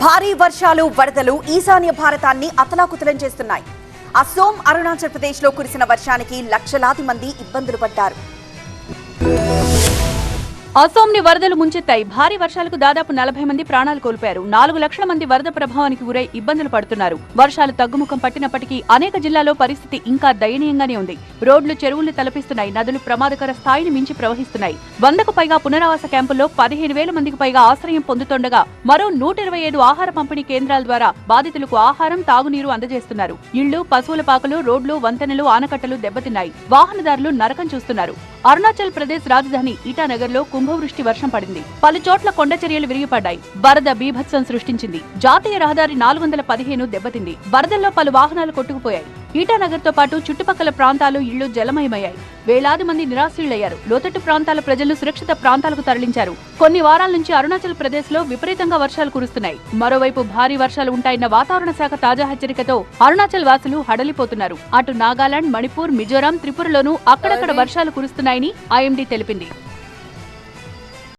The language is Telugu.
భారీ వర్షాలు వరదలు ఈశాన్య భారతాన్ని అతలాకుతలం చేస్తున్నాయి. అసోం అరుణాచల్ ప్రదేశ్లో కురిసిన వర్షానికి లక్షలాది మంది ఇబ్బందులు పడ్డారు. అసోంని వరదలు ముంచెత్తాయి. భారీ వర్షాలకు దాదాపు నలభై మంది ప్రాణాలు కోల్పోయారు. నాలుగు లక్షల మంది వరద ప్రభావానికి గురై ఇబ్బందులు పడుతున్నారు. వర్షాలు తగ్గుముఖం పట్టినప్పటికీ అనేక జిల్లాల్లో పరిస్థితి ఇంకా దయనీయంగానే ఉంది. రోడ్లు చెరువులు తలపిస్తున్నాయి. నదులు ప్రమాదకర స్థాయిని మించి ప్రవహిస్తున్నాయి. వందకు పైగా పునరావాస క్యాంపుల్లో పదిహేను వేల మందికి పైగా ఆశ్రయం పొందుతుండగా మరో నూట ఇరవై ఐదు ఆహార పంపిణీ కేంద్రాల ద్వారా బాధితులకు ఆహారం తాగునీరు అందజేస్తున్నారు. ఇళ్ళు పశువుల పాకలు రోడ్లు వంతెనలు ఆనకట్టలు దెబ్బతిన్నాయి. వాహనదారులు నరకం చూస్తున్నారు. అరుణాచల్ ప్రదేశ్ రాజధాని ఇటానగర్లో కుంభవృష్టి వర్షం పడింది. పలు చోట్ల కొండ చర్యలు విరిగిపడ్డాయి. వరద బీభత్సం సృష్టించింది. జాతీయ రహదారి నాలుగు వందల పదిహేను దెబ్బతింది. వరదల్లో పలు వాహనాలు కొట్టుకుపోయాయి. ఈటానగర్తో పాటు చుట్టుపక్కల ప్రాంతాలు ఇళ్ళు జలమయమయ్యాయి. వేలాది మంది నిరాశ్రులయ్యారు. లోతట్టు ప్రాంతాల ప్రజలు సురక్షిత ప్రాంతాలకు తరలించారు. కొన్ని వారాల నుంచి అరుణాచల్ ప్రదేశ్లో విపరీతంగా వర్షాలు కురుస్తున్నాయి. మరోవైపు భారీ వర్షాలు ఉంటాయన్న వాతావరణ శాఖ తాజా హెచ్చరికతో అరుణాచల్ వాసులు హడలిపోతున్నారు. అటు నాగాలాండ్ మణిపూర్ మిజోరాం త్రిపురలోనూ అక్కడక్కడ వర్షాలు కురుస్తున్నాయని ఐఎండీ తెలిపింది.